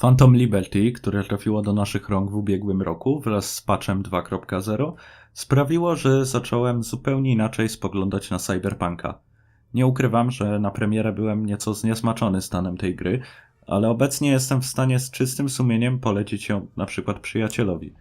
Phantom Liberty, które trafiło do naszych rąk w ubiegłym roku wraz z patchem 2.0, sprawiło, że zacząłem zupełnie inaczej spoglądać na Cyberpunka. Nie ukrywam, że na premierę byłem nieco zniesmaczony stanem tej gry, ale obecnie jestem w stanie z czystym sumieniem polecić ją na przykład przyjacielowi.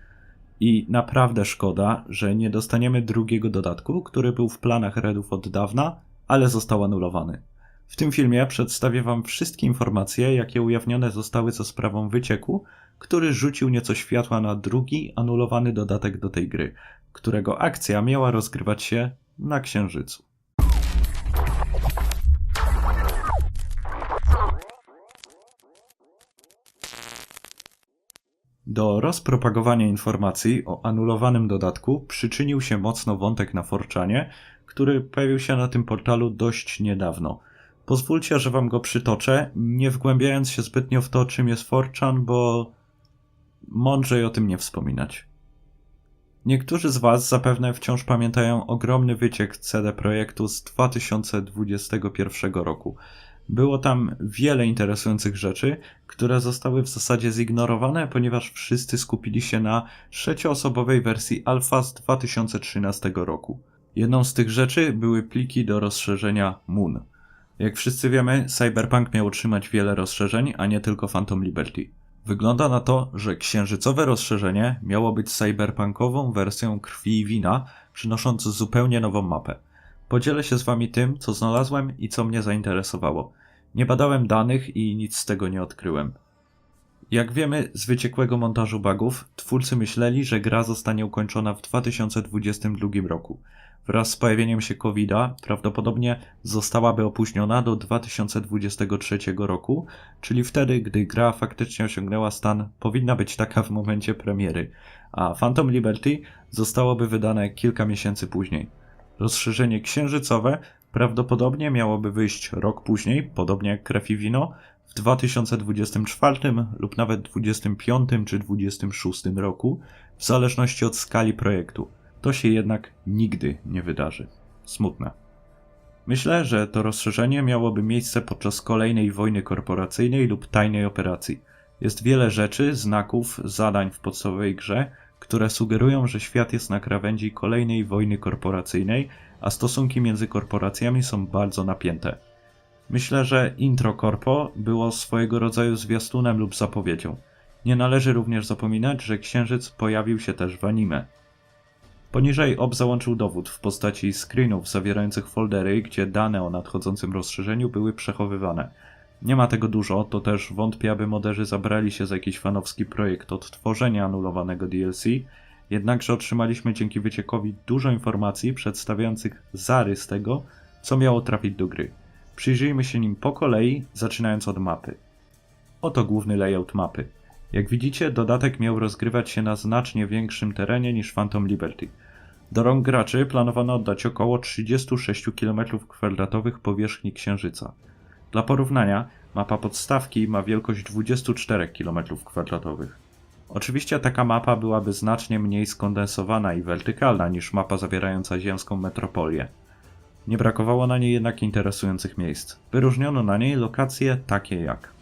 I naprawdę szkoda, że nie dostaniemy drugiego dodatku, który był w planach Redów od dawna, ale został anulowany. W tym filmie przedstawię Wam wszystkie informacje, jakie ujawnione zostały za sprawą wycieku, który rzucił nieco światła na drugi, anulowany dodatek do tej gry, którego akcja miała rozgrywać się na Księżycu. Do rozpropagowania informacji o anulowanym dodatku przyczynił się mocno wątek na Forczanie, który pojawił się na tym portalu dość niedawno. Pozwólcie, że wam go przytoczę, nie wgłębiając się zbytnio w to, czym jest Forchan, bo mądrzej o tym nie wspominać. Niektórzy z Was zapewne wciąż pamiętają ogromny wyciek CD Projektu z 2021 roku. Było tam wiele interesujących rzeczy, które zostały w zasadzie zignorowane, ponieważ wszyscy skupili się na trzecioosobowej wersji alfa z 2013 roku. Jedną z tych rzeczy były pliki do rozszerzenia Moon. Jak wszyscy wiemy, Cyberpunk miał otrzymać wiele rozszerzeń, a nie tylko Phantom Liberty. Wygląda na to, że księżycowe rozszerzenie miało być cyberpunkową wersją krwi i wina, przynosząc zupełnie nową mapę. Podzielę się z wami tym, co znalazłem i co mnie zainteresowało. Nie badałem danych i nic z tego nie odkryłem. Jak wiemy z wyciekłego montażu bugów, twórcy myśleli, że gra zostanie ukończona w 2022 roku. Wraz z pojawieniem się COVID-a prawdopodobnie zostałaby opóźniona do 2023 roku, czyli wtedy, gdy gra faktycznie osiągnęła stan, powinna być taka w momencie premiery, a Phantom Liberty zostałoby wydane kilka miesięcy później. Rozszerzenie księżycowe prawdopodobnie miałoby wyjść rok później, podobnie jak Krew i Wino, w 2024 lub nawet 2025 czy 2026 roku, w zależności od skali projektu. To się jednak nigdy nie wydarzy. Smutne. Myślę, że to rozszerzenie miałoby miejsce podczas kolejnej wojny korporacyjnej lub tajnej operacji. Jest wiele rzeczy, znaków, zadań w podstawowej grze, które sugerują, że świat jest na krawędzi kolejnej wojny korporacyjnej, a stosunki między korporacjami są bardzo napięte. Myślę, że intro Corpo było swojego rodzaju zwiastunem lub zapowiedzią. Nie należy również zapominać, że księżyc pojawił się też w anime. Poniżej Ob załączył dowód w postaci screenów zawierających foldery, gdzie dane o nadchodzącym rozszerzeniu były przechowywane. Nie ma tego dużo, to też wątpię, aby moderzy zabrali się za jakiś fanowski projekt odtworzenia anulowanego DLC, jednakże otrzymaliśmy dzięki wyciekowi dużo informacji przedstawiających zarys tego, co miało trafić do gry. Przyjrzyjmy się nim po kolei, zaczynając od mapy. Oto główny layout mapy. Jak widzicie, dodatek miał rozgrywać się na znacznie większym terenie niż Phantom Liberty. Do rąk graczy planowano oddać około 36 km2 powierzchni Księżyca. Dla porównania, mapa podstawki ma wielkość 24 km2. Oczywiście taka mapa byłaby znacznie mniej skondensowana i wertykalna niż mapa zawierająca ziemską metropolię. Nie brakowało na niej jednak interesujących miejsc. Wyróżniono na niej lokacje takie jak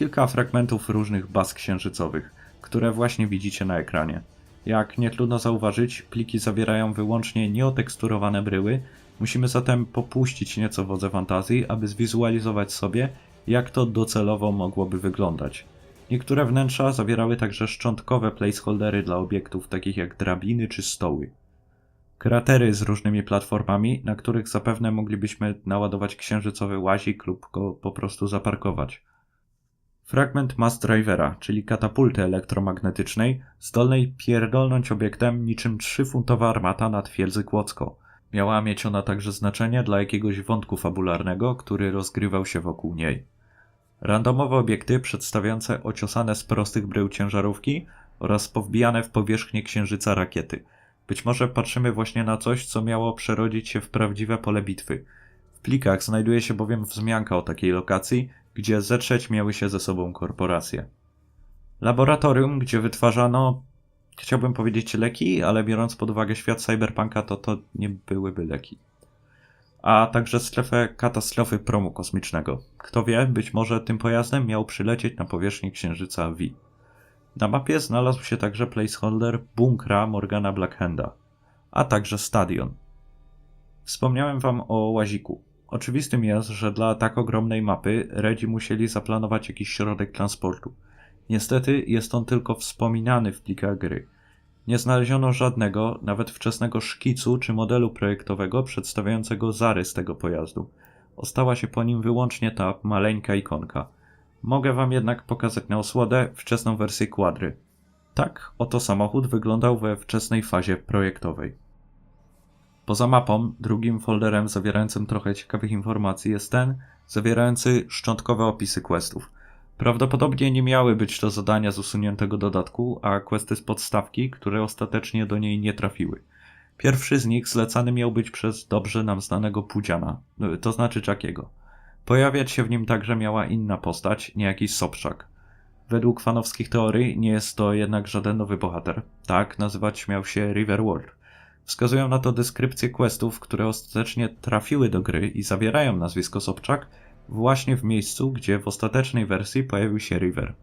kilka fragmentów różnych baz księżycowych, które właśnie widzicie na ekranie. Jak nie trudno zauważyć, pliki zawierają wyłącznie nieoteksturowane bryły, musimy zatem popuścić nieco wodze fantazji, aby zwizualizować sobie, jak to docelowo mogłoby wyglądać. Niektóre wnętrza zawierały także szczątkowe placeholdery dla obiektów takich jak drabiny czy stoły. Kratery z różnymi platformami, na których zapewne moglibyśmy naładować księżycowy łazik lub go po prostu zaparkować. Fragment mass drivera, czyli katapulty elektromagnetycznej, zdolnej pierdolnąć obiektem niczym trzyfuntowa armata na twierdzy Kłodzko. Miała mieć ona także znaczenie dla jakiegoś wątku fabularnego, który rozgrywał się wokół niej. Randomowe obiekty przedstawiające ociosane z prostych brył ciężarówki oraz powbijane w powierzchnię księżyca rakiety. Być może patrzymy właśnie na coś, co miało przerodzić się w prawdziwe pole bitwy. W plikach znajduje się bowiem wzmianka o takiej lokacji, gdzie zetrzeć miały się ze sobą korporacje. Laboratorium, gdzie wytwarzano, chciałbym powiedzieć leki, ale biorąc pod uwagę świat cyberpunka, to to nie byłyby leki. a także strefę katastrofy promu kosmicznego. Kto wie, być może tym pojazdem miał przylecieć na powierzchnię Księżyca V. Na mapie znalazł się także placeholder bunkra Morgana Blackhanda, a także stadion. Wspomniałem wam o łaziku. Oczywistym jest, że dla tak ogromnej mapy Redzi musieli zaplanować jakiś środek transportu. Niestety jest on tylko wspominany w plikach gry. Nie znaleziono żadnego, nawet wczesnego szkicu czy modelu projektowego przedstawiającego zarys tego pojazdu. Ostała się po nim wyłącznie ta maleńka ikonka. Mogę wam jednak pokazać na osłodę wczesną wersję kwadry. Tak oto samochód wyglądał we wczesnej fazie projektowej. Poza mapą, drugim folderem zawierającym trochę ciekawych informacji jest ten, zawierający szczątkowe opisy questów. Prawdopodobnie nie miały być to zadania z usuniętego dodatku, a questy z podstawki, które ostatecznie do niej nie trafiły. Pierwszy z nich zlecany miał być przez dobrze nam znanego Pudziana, to znaczy Jackiego. Pojawiać się w nim także miała inna postać, niejaki Sobczak. Według fanowskich teorii nie jest to jednak żaden nowy bohater. Tak nazywać miał się Riverworld. Wskazują na to deskrypcje questów, które ostatecznie trafiły do gry i zawierają nazwisko Sobczak właśnie w miejscu, gdzie w ostatecznej wersji pojawił się River.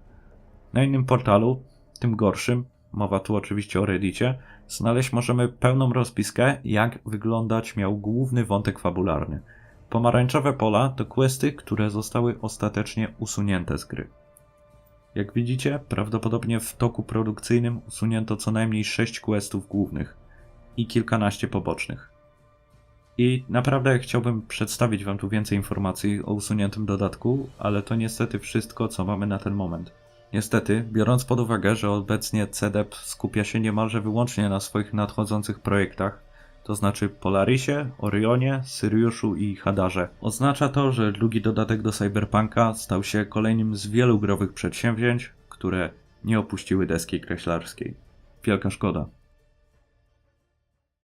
Na innym portalu, tym gorszym, mowa tu oczywiście o Reddicie, znaleźć możemy pełną rozpiskę, jak wyglądać miał główny wątek fabularny. Pomarańczowe pola to questy, które zostały ostatecznie usunięte z gry. Jak widzicie, prawdopodobnie w toku produkcyjnym usunięto co najmniej 6 questów głównych i kilkanaście pobocznych. I naprawdę chciałbym przedstawić Wam tu więcej informacji o usuniętym dodatku, ale to niestety wszystko, co mamy na ten moment. Niestety, biorąc pod uwagę, że obecnie CDEP skupia się niemalże wyłącznie na swoich nadchodzących projektach, to znaczy Polarisie, Orionie, Syriuszu i Hadarze, oznacza to, że drugi dodatek do Cyberpunka stał się kolejnym z wielu growych przedsięwzięć, które nie opuściły deski kreślarskiej. Wielka szkoda.